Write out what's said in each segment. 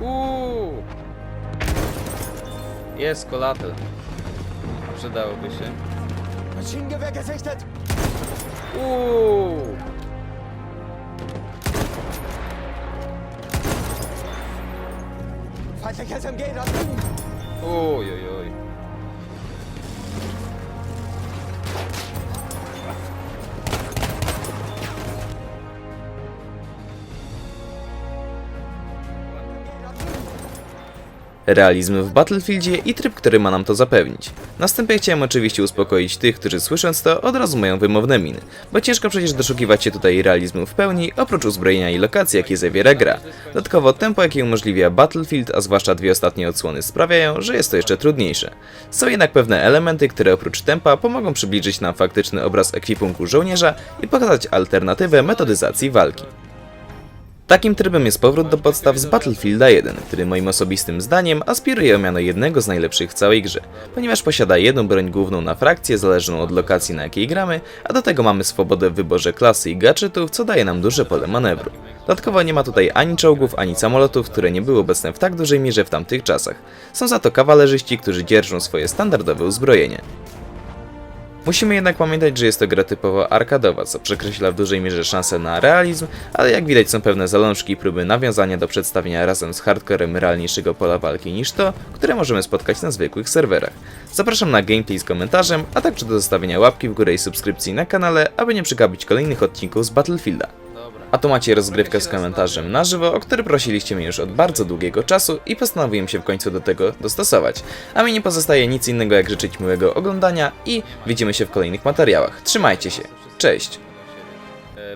Uuu. Jest kolatel. Przydałoby się. Maschinengewehr gesichtet! Uuu. Feindliches MG da drüben! Oj, Realizm w Battlefieldzie i tryb, który ma nam to zapewnić. Na wstępie chciałem oczywiście uspokoić tych, którzy słysząc to od razu mają wymowne miny, bo ciężko przecież doszukiwać się tutaj realizmu w pełni, oprócz uzbrojenia i lokacji, jakie zawiera gra. Dodatkowo tempo, jakie umożliwia Battlefield, a zwłaszcza dwie ostatnie odsłony sprawiają, że jest to jeszcze trudniejsze. Są jednak pewne elementy, które oprócz tempa pomogą przybliżyć nam faktyczny obraz ekwipunku żołnierza i pokazać alternatywę metodyzacji walki. Takim trybem jest powrót do podstaw z Battlefielda 1, który moim osobistym zdaniem aspiruje o miano jednego z najlepszych w całej grze, ponieważ posiada jedną broń główną na frakcję zależną od lokacji na jakiej gramy, a do tego mamy swobodę w wyborze klasy i gadżetów, co daje nam duże pole manewru. Dodatkowo nie ma tutaj ani czołgów, ani samolotów, które nie były obecne w tak dużej mierze w tamtych czasach. Są za to kawalerzyści, którzy dzierżą swoje standardowe uzbrojenie. Musimy jednak pamiętać, że jest to gra typowo arkadowa, co przekreśla w dużej mierze szanse na realizm, ale jak widać są pewne zalążki i próby nawiązania do przedstawienia razem z hardcorem realniejszego pola walki niż to, które możemy spotkać na zwykłych serwerach. Zapraszam na gameplay z komentarzem, a także do zostawienia łapki w górę i subskrypcji na kanale, aby nie przegapić kolejnych odcinków z Battlefielda. A tu macie rozgrywkę z komentarzem na żywo, o który prosiliście mnie już od bardzo długiego czasu i postanowiłem się w końcu do tego dostosować. A mi nie pozostaje nic innego jak życzyć miłego oglądania i widzimy się w kolejnych materiałach. Trzymajcie się, cześć!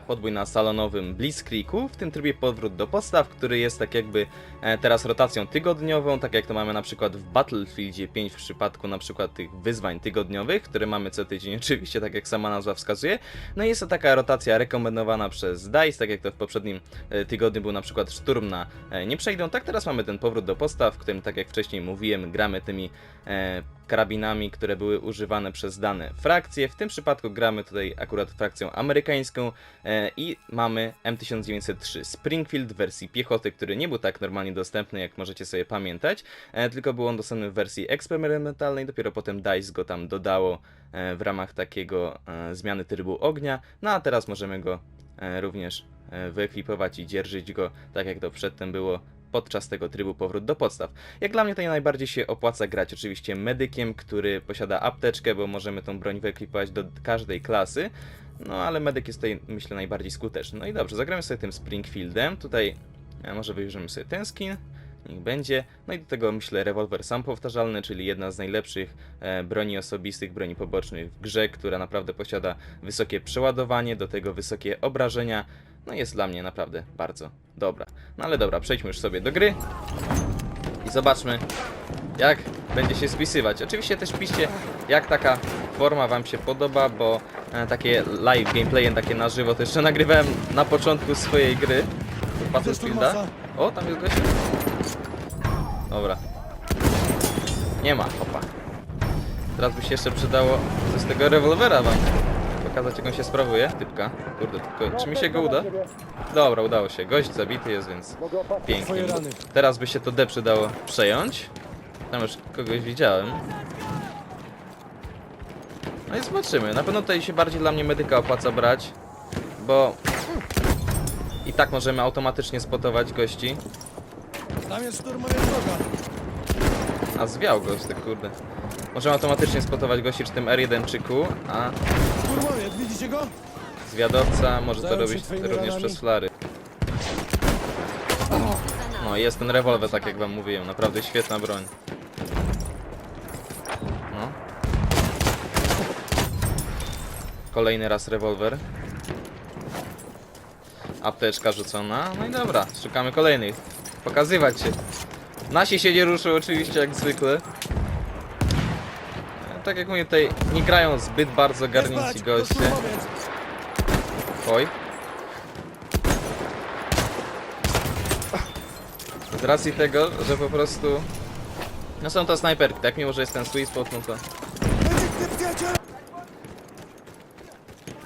Podbój na salonowym Blitzkriegu, w tym trybie powrót do podstaw, który jest tak jakby e, teraz rotacją tygodniową, tak jak to mamy na przykład w Battlefieldzie 5 w przypadku na przykład tych wyzwań tygodniowych, które mamy co tydzień oczywiście, tak jak sama nazwa wskazuje. No i jest to taka rotacja rekomendowana przez DICE, tak jak to w poprzednim e, tygodniu był na przykład szturm na e, nie przejdą, tak teraz mamy ten powrót do podstaw, w którym tak jak wcześniej mówiłem, gramy tymi e, karabinami, które były używane przez dane frakcje. W tym przypadku gramy tutaj akurat frakcją amerykańską e, i mamy M1903 Springfield w wersji piechoty, który nie był tak normalnie dostępny, jak możecie sobie pamiętać, e, tylko był on dostępny w wersji eksperymentalnej, dopiero potem DICE go tam dodało e, w ramach takiego zmiany trybu ognia, no a teraz możemy go również wyekwipować i dzierżyć go tak jak to przedtem było podczas tego trybu powrót do podstaw. Jak dla mnie to najbardziej się opłaca grać oczywiście medykiem, który posiada apteczkę, bo możemy tą broń wyekwipować do każdej klasy. No ale medyk jest tutaj myślę najbardziej skuteczny. No i dobrze, zagramy sobie tym Springfieldem. Tutaj e, może wybierzemy sobie ten skin. Niech będzie. No i do tego myślę rewolwer sam powtarzalny, czyli jedna z najlepszych e, broni osobistych, broni pobocznych w grze, która naprawdę posiada wysokie przeładowanie, do tego wysokie obrażenia. No jest dla mnie naprawdę bardzo dobra. No ale dobra, przejdźmy już sobie do gry i zobaczmy jak będzie się spisywać. Oczywiście też piszcie jak taka forma wam się podoba, bo e, takie live gameplaye, takie na żywo to jeszcze nagrywałem na początku swojej gry Battlefielda. O, tam jest gość. Dobra. Nie ma, opa. Teraz by się jeszcze przydało coś z tego rewolwera wam pokazać jak on się sprawuje. Typka. Kurde, tylko czy mi się go uda? Dobra, udało się. Gość zabity jest, więc pięknie. Teraz by się to D przydało przejąć. Tam już kogoś widziałem. No i zobaczymy. Na pewno tutaj się bardziej dla mnie medyka opłaca brać, bo i tak możemy automatycznie spotować gości. Tam jest. A zwiał gość, tak kurde. Możemy automatycznie spotować gości czy tym R1 czy Q, a Szturmowiec, widzicie go? zwiadowca może to Zajął się robić twoimi również ranami? przez flary. No jest ten rewolwer, tak jak wam mówiłem, naprawdę świetna broń. No. Kolejny raz rewolwer. Apteczka rzucona. No i dobra, szukamy kolejnych. Pokazywać się. Nasi się nie ruszą oczywiście jak zwykle. Tak jak mówię, tutaj nie grają zbyt bardzo to goście. Oj. Z racji tego, że po prostu... No są to snajperki, tak? Mimo, że jest ten sweet spot, no to...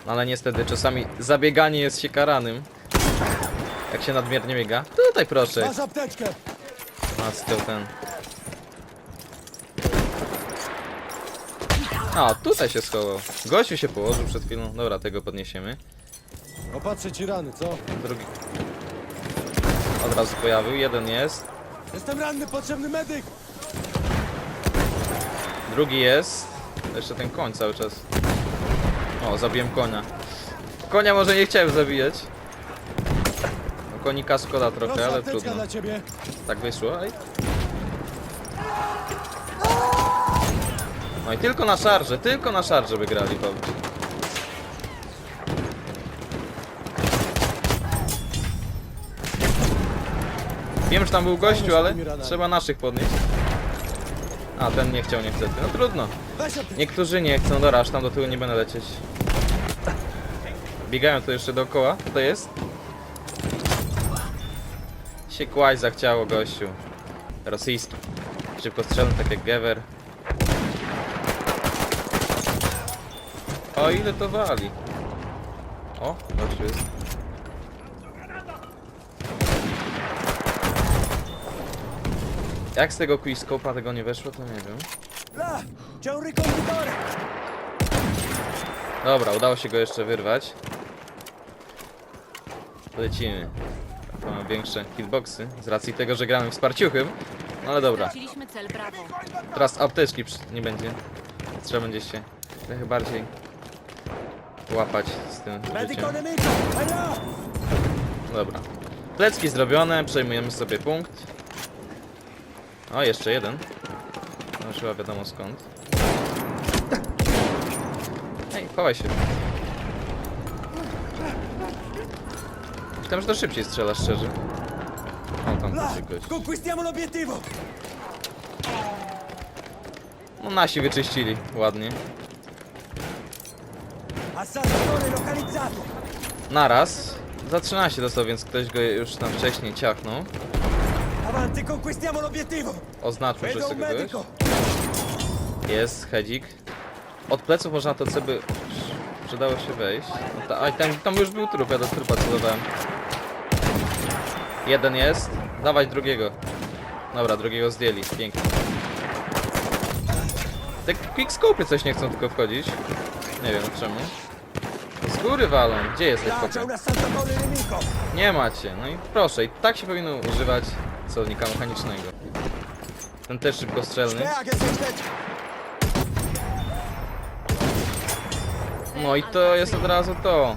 No ale niestety czasami zabieganie jest się karanym. Jak się nadmiernie biega. Tutaj proszę. Masz apteczkę! Ten. A, tutaj się schował. Gościu się położył przed chwilą. Dobra, tego podniesiemy. Opatrzę ci rany, co? Drugi. Od razu pojawił. Jeden jest. Jestem ranny, potrzebny medyk! Drugi jest. Jeszcze ten koń cały czas. O, zabiłem konia. Konia może nie chciałem zabijać. No, konika szkoda trochę, Proszę, ale apteczka trudno. dla ciebie! Tak wyszło, ej. No i tylko na szarże, tylko na szarże wygrali Paweł. Wiem, że tam był gościu, ale trzeba naszych podnieść. A, ten nie chciał niestety. No trudno. Niektórzy nie chcą, dobra, aż tam do tyłu nie będę lecieć. Biegają tu jeszcze dookoła, co to jest? Się kłaść zachciało gościu. Rosyjski. Szybkostrzelny, tak jak Gewer. O, ile to wali? O, gościu jest. Jak z tego quickscope'a tego nie weszło, to nie wiem. Dobra, udało się go jeszcze wyrwać. Lecimy. Mamy większe hitboxy z racji tego, że gramy wsparciuchem. No ale dobra. Straciliśmy cel Bravo. Teraz apteczki przy- nie będzie. Trzeba będzie się trochę bardziej łapać z tym życiem. Dobra. Plecki zrobione, przejmujemy sobie punkt. O, jeszcze jeden. No chyba wiadomo skąd. Ej, chowaj się. Myślałem, że to szybciej strzela, szczerze. O, tam l'obiettivo! No nasi wyczyścili, ładnie. Naraz. Za 13 dostał, więc ktoś go już tam wcześniej ciachnął. Oznaczył, że gość. medico! Jest, hedzik. Od pleców można to ceby... Przydało się wejść. No ta, aj, tam, tam już był trup, ja do trupa celowałem. Jeden jest. Dawać drugiego. Dobra, drugiego zdjęli. Pięknie. Te quickscope'y coś nie chcą tylko wchodzić. Nie wiem czemu. Góry walą. Gdzie jest Là c'è helikopter? un assaltatore nemico! Nie macie. No i proszę, i tak się powinno używać celownika mechanicznego. Ten też sei stesso! No i to jest od razu to.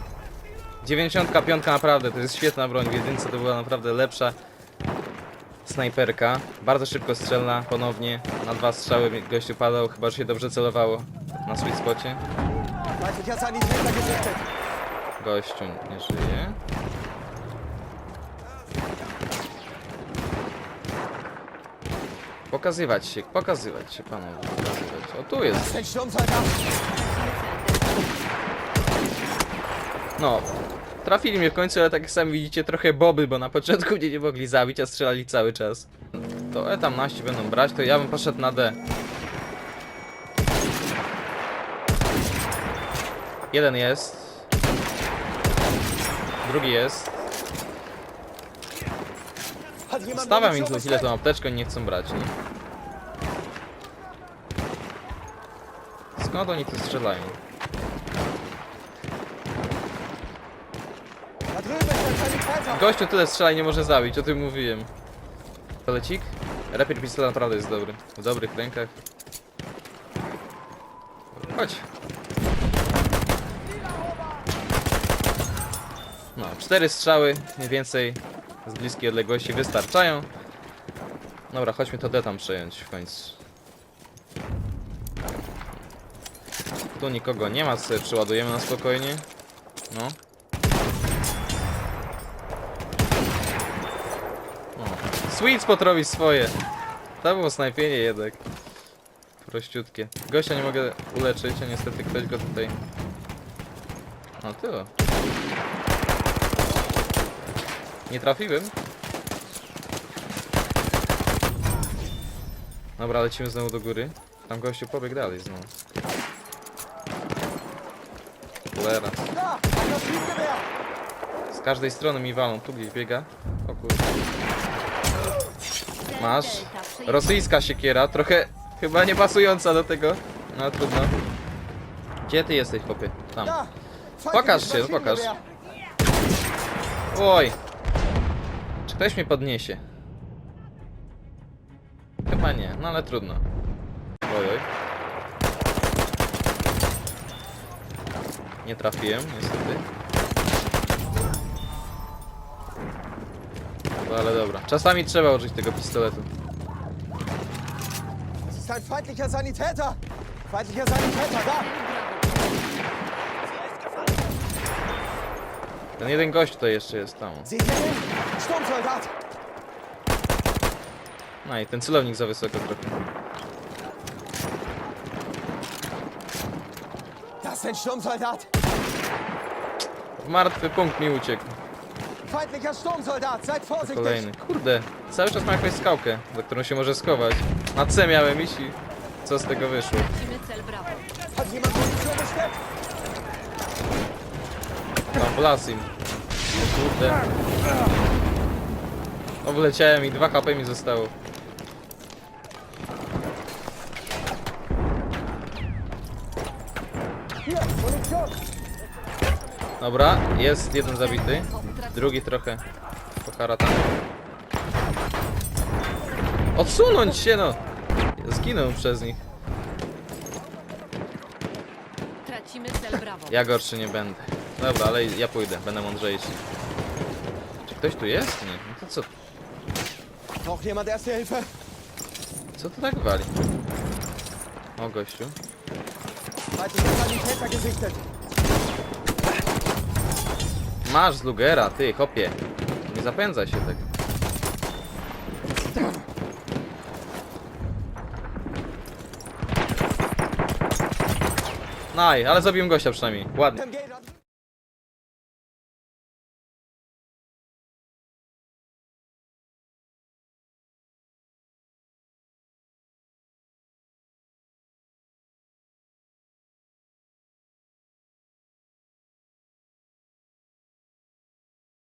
95 naprawdę, to jest świetna broń. W jedynce to była naprawdę lepsza snajperka. Bardzo szybko strzelna, ponownie. Na dwa strzały gościu padał, chyba że się dobrze celowało na sweet spocie. Gościu nie żyje. Pokazywać się, pokazywać się panowie, pokazywać. O tu jest. No, trafili mnie w końcu, ale tak jak sami widzicie, trochę boby, bo na początku mnie nie mogli zabić, a strzelali cały czas. To E tam naści będą brać, to ja bym poszedł na D. Jeden jest. Drugi jest. Stawiam im tu chwilę tą apteczkę i nie chcą brać, nie? Skąd oni tu strzelają? Gościu tyle strzela nie może zabić, o tym mówiłem. Pelecik? Repier pistolet naprawdę jest dobry. W dobrych rękach. Chodź. Cztery strzały, mniej więcej z bliskiej odległości wystarczają. Dobra, chodźmy to D tam przejąć w końcu. Tu nikogo nie ma, sobie przyładujemy na spokojnie. No. Sweet spot robi swoje. To było snajpienie jednak. Prościutkie. Gościa nie mogę uleczyć, a niestety ktoś go tutaj... O, ty. o. Nie trafiłem. Dobra, lecimy znowu do góry. Tam gościu pobiegł dalej znowu. Cholera. Via! każdej strony mi walą. Tu gdzieś biega. O kurde. Masz. Rosyjska siekiera, trochę chyba nie pasująca do tego. No trudno. Gdzie ty jesteś, chłopie? Tam. Pokaż się, pokaż. Oj! Ktoś mnie podniesie? Chyba nie, no ale trudno. Oj, oj. Nie trafiłem, niestety. No ale dobra. Czasami trzeba użyć tego pistoletu. Es ist ein feindlicher Sanitäter! Feindlicher Sanitäter, da! Ten jeden gość tutaj jeszcze jest tam. No i ten celownik za wysoko trochę. Das ist ein Sturmsoldat! W martwy punkt mi uciekł. Feindlicher Sturmsoldat! Seid vorsichtig! Kolejny. Kurde, cały czas ma jakąś skałkę, za którą się może schować. Na C miałem iść i co z tego wyszło? Tracimy cel Bravo. Hat jemand Munition bestellt? Tam w las im. O kurde. O, wleciałem i 2 HP mi zostało. Dobra, jest jeden zabity. Drugi trochę poharatany. Odsunąć się no! Zginął przez nich. Tracimy cel Bravo. Ja gorszy nie będę. Dobra, ale ja pójdę, będę mądrzejszy. Czy ktoś tu jest? Nie. No to co, Braucht jemand Erste Hilfe? co to tak wali? O gościu. Feindlicher Sanitäter gesichtet! Masz z Lugera, ty, hopie. Nie zapędzaj się tak. Naj, ale zabiłem gościa przynajmniej. Ładnie.